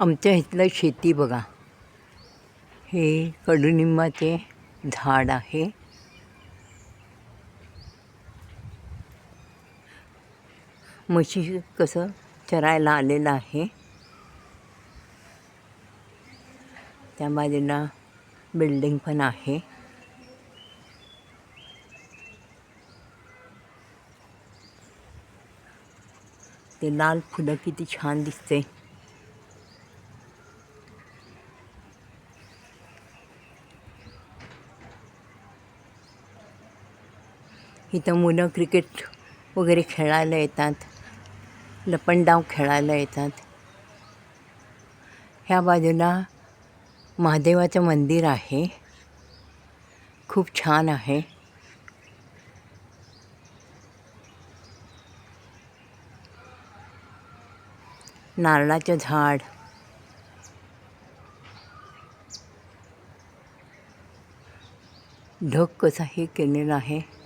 आमच्या इथलं शेती बघा. हे कडुनिंबाचे झाड आहे. म्हशी कसं चरायला आलेलं आहे. त्या बाजूला बिल्डिंग पण आहे. ते लाल फुलं किती छान दिसते. इथं मुलं क्रिकेट वगैरे खेळायला येतात. लपंडाव खेळायला येतात. ह्या बाजूला महादेवाचं मंदिर आहे. खूप छान आहे. नारळाचं झाड. ढग कसा हे केलेला आहे.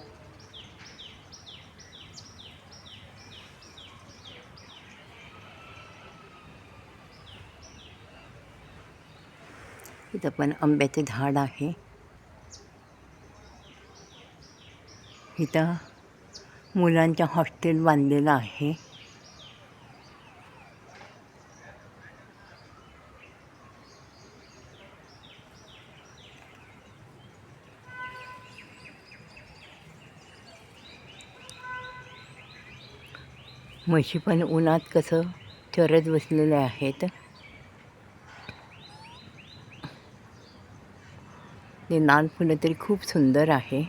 इथं पण आंब्याचे झाड आहे. इथं मुलांच्या हॉस्टेल बांधलेलं आहे. म्हशी पण उन्हात कसं चरत बसलेले आहेत. ते लाल तरी खूप सुंदर आहे.